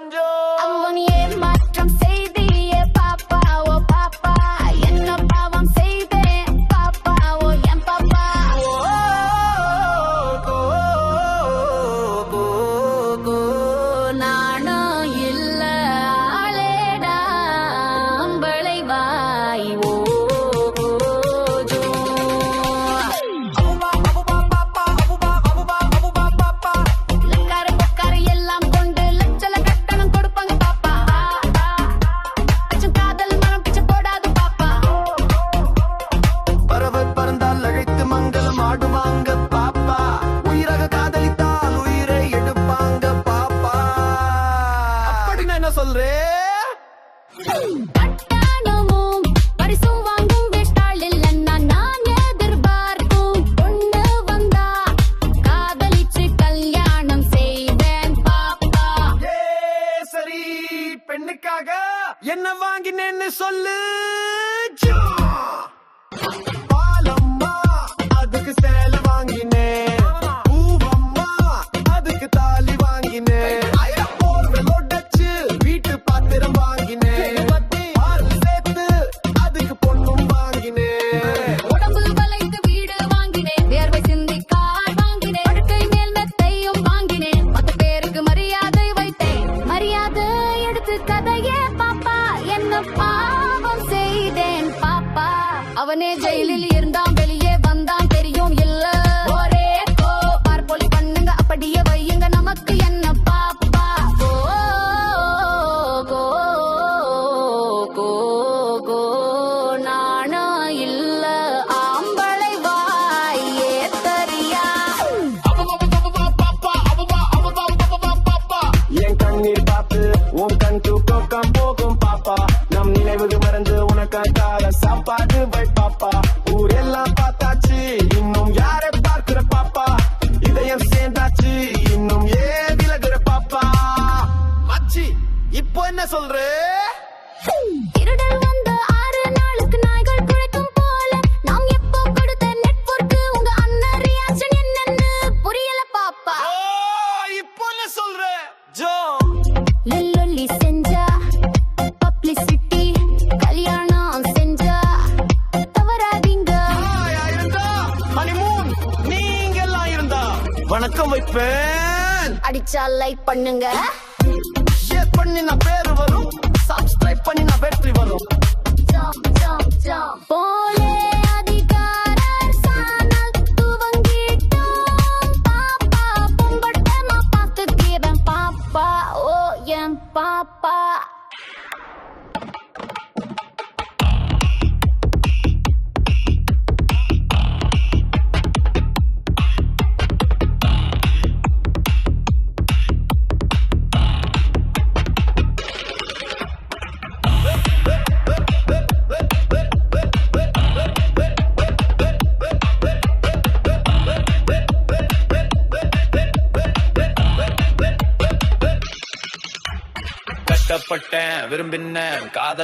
감정 பண்ணுங்க.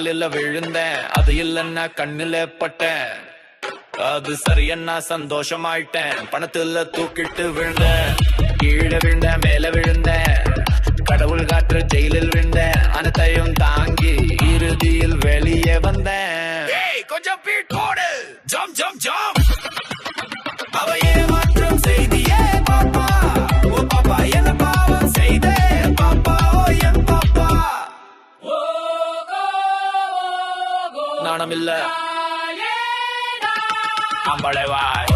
காலில விழுந்தேன். அது இல்லன்னா கண்ணுல பட்டேன் அது சரியன்னா சந்தோஷமாயிட்டேன். பணத்துல தூக்கிட்டு விழுந்தேன். கீழே விழுந்தேன் மேல விழுந்தேன். கடவுள் காற்று ஜெயிலில் விழுந்தேன். அனைத்தையும் தாங்கி இறுதியில் வெளியே வந்தேன். கொஞ்சம் பீட். ஜம் ஜம் ஜம். சம்பந்தம் இல்ல அம்பளைவாய்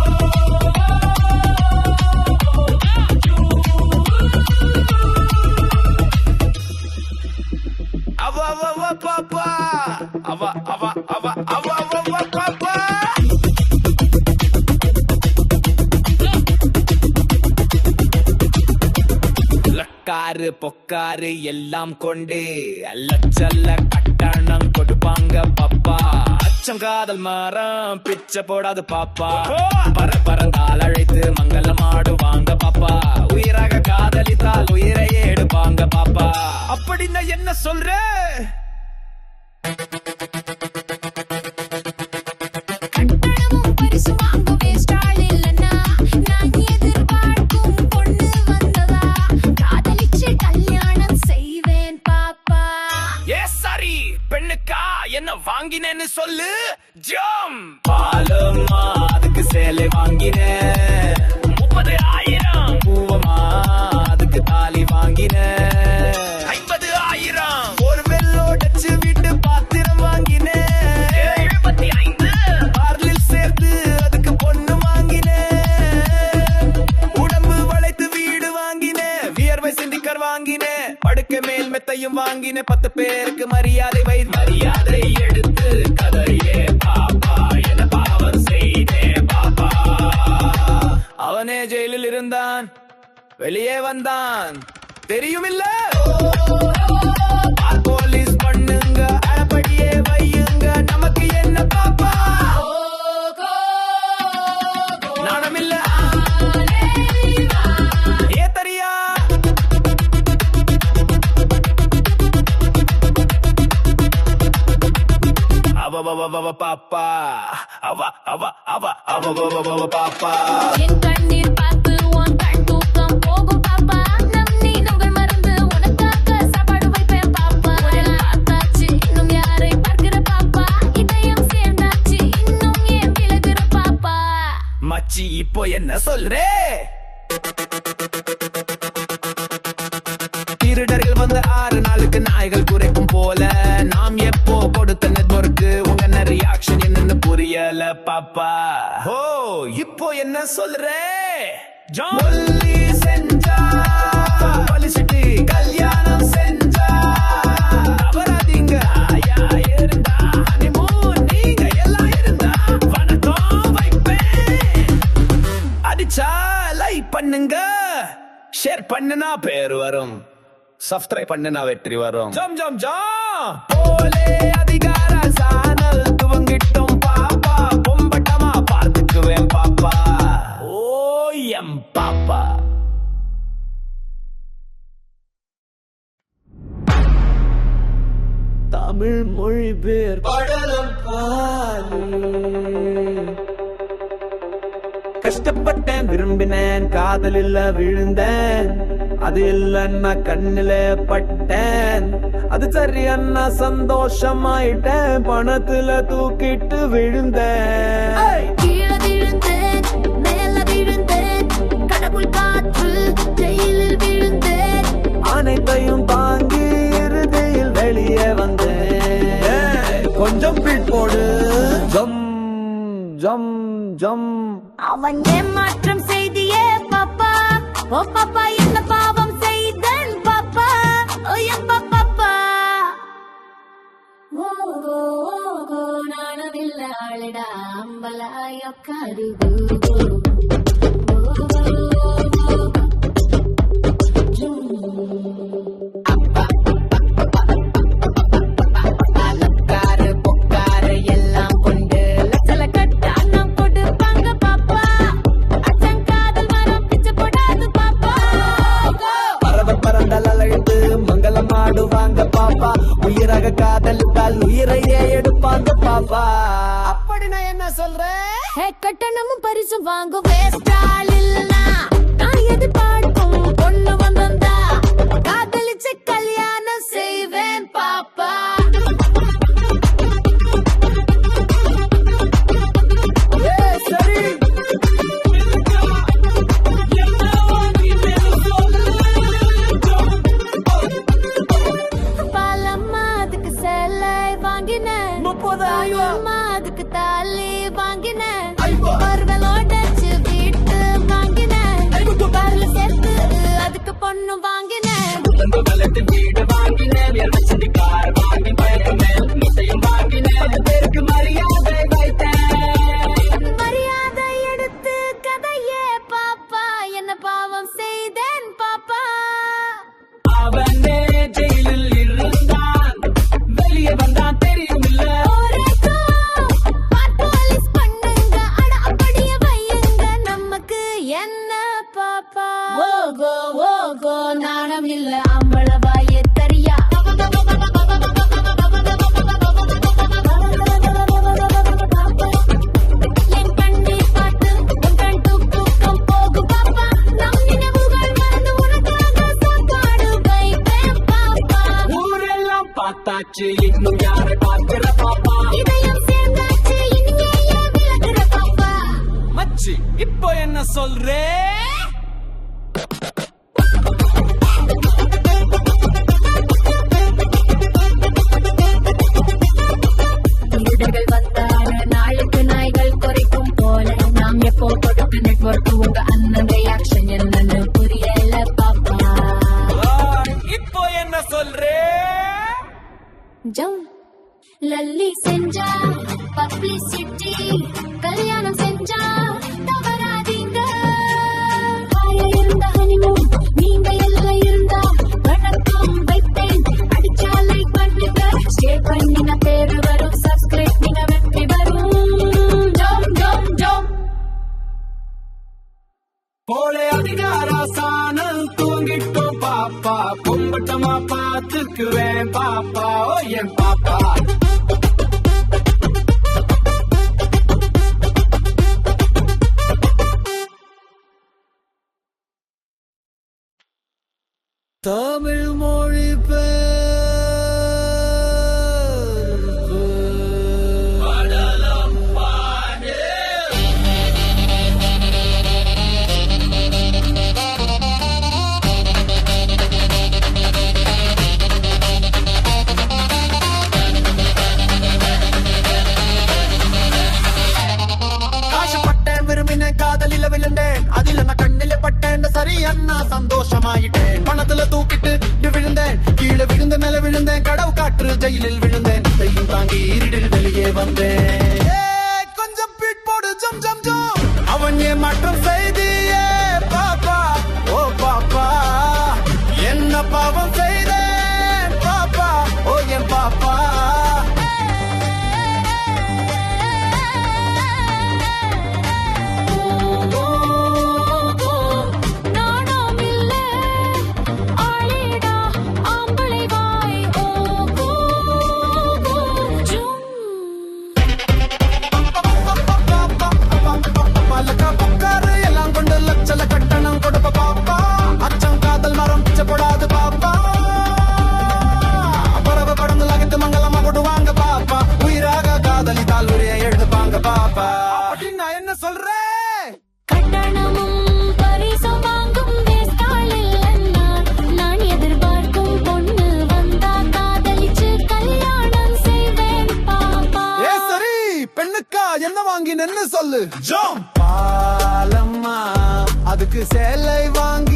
அவ அவ பாப்பா. அவ பணக்காரு எல்லாம் கொண்டு அல்லச்சல்ல கட்டணம் கொடுப்பாங்க பாப்பா. அச்சம் காதல் மரம் பிச்சை போடாது பாப்பா. பர பரந்தால் அழைத்து மங்களம் ஆடுவாங்க பாப்பா. உயிராக காதலித்தால் உயிரையே எடுப்பாங்க பாப்பா. அப்படின்னா என்ன சொல்ற? வியர்வை சிந்திக்கர் வாங்கினேன் படுக்க மேல் மெத்தையும் வாங்கினேன் பத்து பேருக்கு மரியாதை வை. மரியாதை எடுத்து கதையே பாப்பா என பாவம் செய்தே பாப்பா. அவனே ஜெயிலில் இருந்தான். வெளியே வந்தான். தெரியுமில்ல? பாப்பா அவ அவ அவ அவ பாப்பா என் கண்ணீர் பார்த்து உன் கண் தூக்கம் போகும் பாப்பா நம் நீ நம்பர் மறந்து உனக்காக சாப்பாடு வைப்பேன் பாப்பா பார்த்தாச்சு இன்னும் யாரை பார்க்கிற பாப்பா இதயம் சேர்ந்தாச்சு இன்னும் ஏன் விலகுற பாப்பா மச்சி இப்போ என்ன சொல்றே திருடர்கள் வந்து ஆறு நாளுக்கு நாய்கள் குறைக்கும் போல ரியாக்ஷன் என்னன்னு புரியல பாப்பா. ஓ இப்போ என்ன சொல்றே? ஜாலி செஞ்சா பலிசிட்டி கல்யாணம் செஞ்சா. அபராதிங்க ஆயா இருந்தா honeymoon நீங்க எல்லாம் இருந்தா வணக்கம் வைப்பேன். அடிச்சா லைக் பண்ணுங்க. ஷேர் பண்ணுனா பேர் வரும். சப்ஸ்கிரைப் பண்ணுனா வெற்றி வரும். ஜம் ஜம் ஜம். போலே அதிகார பாப்பா தமிழ் மொழி பேர் படலம் கஷ்டப்பட்டேன் விரும்பினேன் காதலில் விழுந்தேன். அது இல்லைன்னா கண்ணில பட்டேன். அது சரி அண்ணா சந்தோஷமாயிட்டேன் பணத்துல தூக்கிட்டு விழுந்தேன். ஜம் அவன் ஏமாற்றம் செய்தியே பாப்பா. ஓ பாப்பா அப்படி நான் என்ன சொல்றேன் ஹே கட்டணமும் பரிசும் வாங்க வேஸ்டால் இல்லனா நான் எதிர்பார்க்கும் பொண்ணு வந்தா காதலிச்சு கல்யாணம் செய்வேன் பாப்பா. பொண்ணு வாங்கினேன். வீடு வாங்கினேன். ஜவ். லல்லி செஞ்சா பப்ளிசிட்டி கல்யாணம் செஞ்சா தவறாதீங்க. ஆயா இருந்த ஹனிமூன் நீங்க எல்லாம் இருந்தா வணக்கம் வைத்தேன். போலே அதிகாராசான தூங்க பாப்பா பொம்பட்டமா பாத்துக்குவேன் பாப்பா ஓ என் பாப்பா. பணத்துல தூக்கிட்டு விழுந்தேன். கீழே விழுந்த மேல விழுந்தேன். கடவு காற்று ஜெயிலில் விழுந்தேன். தையும் தாங்கி இருடில் வெளியே வந்தேன். கொஞ்சம் பீட் போடு ஜம் ஜம் ஜம். அவன் ஏமாற்றம் செய்து பாப்பா. ஓ பாப்பா. என்ன பாவம் செய்தேன் பாப்பா. ஓ என் பாப்பா. the cup நின்னு சொல்லு. ஜோம் பாலம்மா அதுக்கு சேலை வாங்க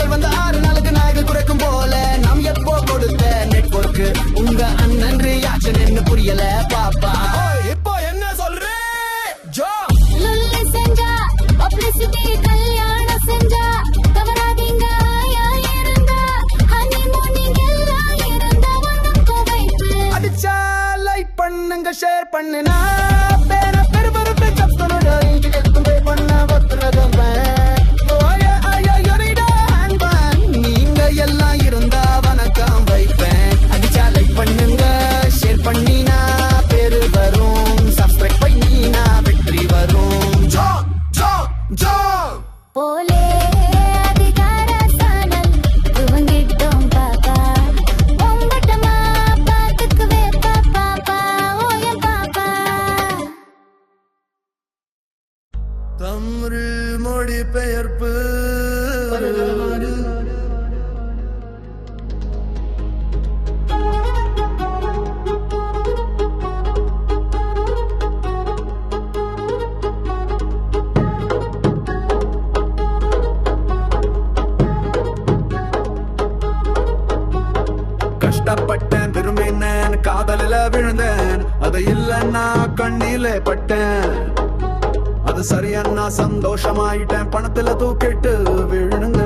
நாட்கள் வந்த ஆறு நாளுக்கு நாய்கள் குறைக்கும் போல நாம் எப்போ கொடுத்த நெட்ஒர்க் உங்க அண்ணன் ரியாக்ஷன் என்ன புரியல பாப்பா. இப்போ என்ன சொல்றேன் ஜோ. செஞ்சா பப்ளிசிட்டி பண்ணுங்க ஷேர் பண்ணுனா. கண்ணிலே பட்டேன். அது சரியா நான் சந்தோஷமாயிட்டேன். பணத்துல தூக்கிட்டு விழுங்க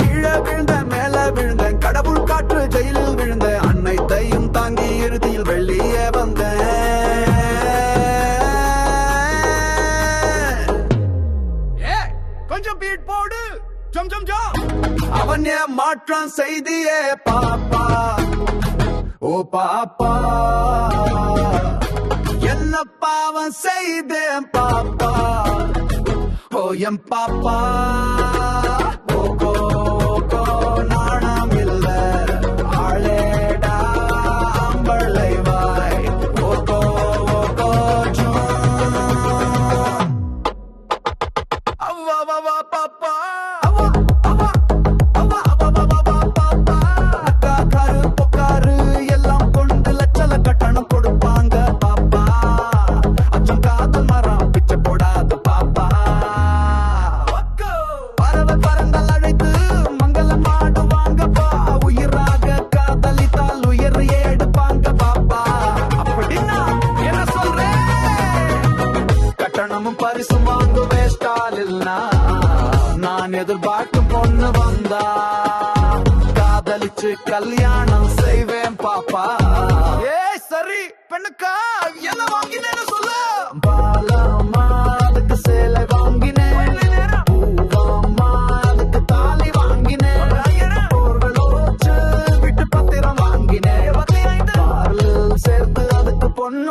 கீழே விழுந்த மேல விழுந்தேன். கடவுள் காற்று ஜெயிலில் விழுந்தேன். அன்னைத்தையும் தாங்கி இறுதியில் வெளியே வந்தேன். கொஞ்சம் பீட் போடு. ஜம் ஜம் ஜம். அவன் ஏன் மாற்றம் செய்தியே பாப்பா. பாப்பா. என்ன பாவம் செய்தேன் பாப்பா. ஓ என் பாப்பா.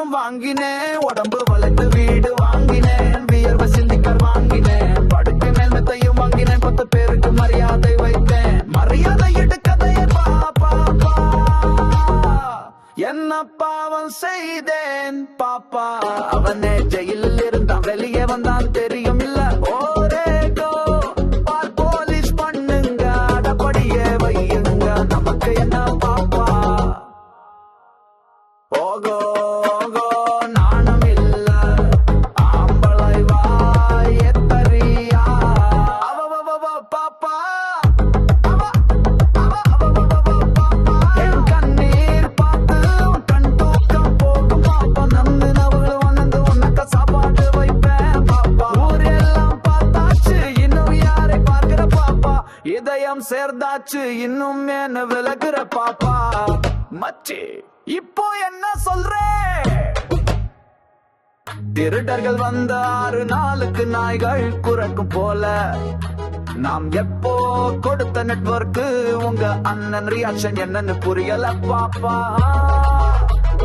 அதுக்கு வாங்கினேன். உடம்பு வளைந்து வீடு வாங்கினேன். வியர்வை சிந்திக்கர் வாங்கினேன். படுக்க மேல் மெத்தையும் வாங்கினேன். பத்து பேருக்கு மரியாதை வைத்தேன். மரியாதை எடுக்கதையே பாப்பா என்ன பாவம் செய்தேன் பாப்பா. அவனே ஜெயிலில் இருந்தான் வெளியே வந்தான். சேர்ந்தாச்சு இன்னும் என்ன விலகுற பாப்பா. மச்சி இப்போ என்ன சொல்றே? திருடர்கள் வந்த ஆறு நாளுக்கு நாய்கள் குறக்கும் போல. நாம் எப்போ கொடுத்த நெட்வொர்க்கு உங்க அண்ணன் ரியாக்ஷன் என்னன்னு புரியல பாப்பா.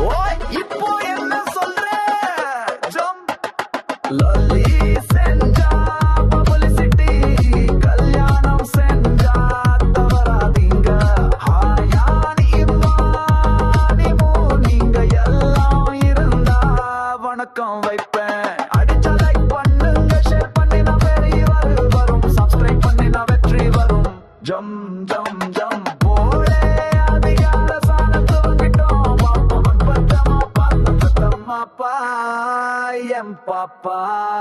ஓய் இப்போ என்ன சொல்ற? ஜம். லல்லி பத்தமா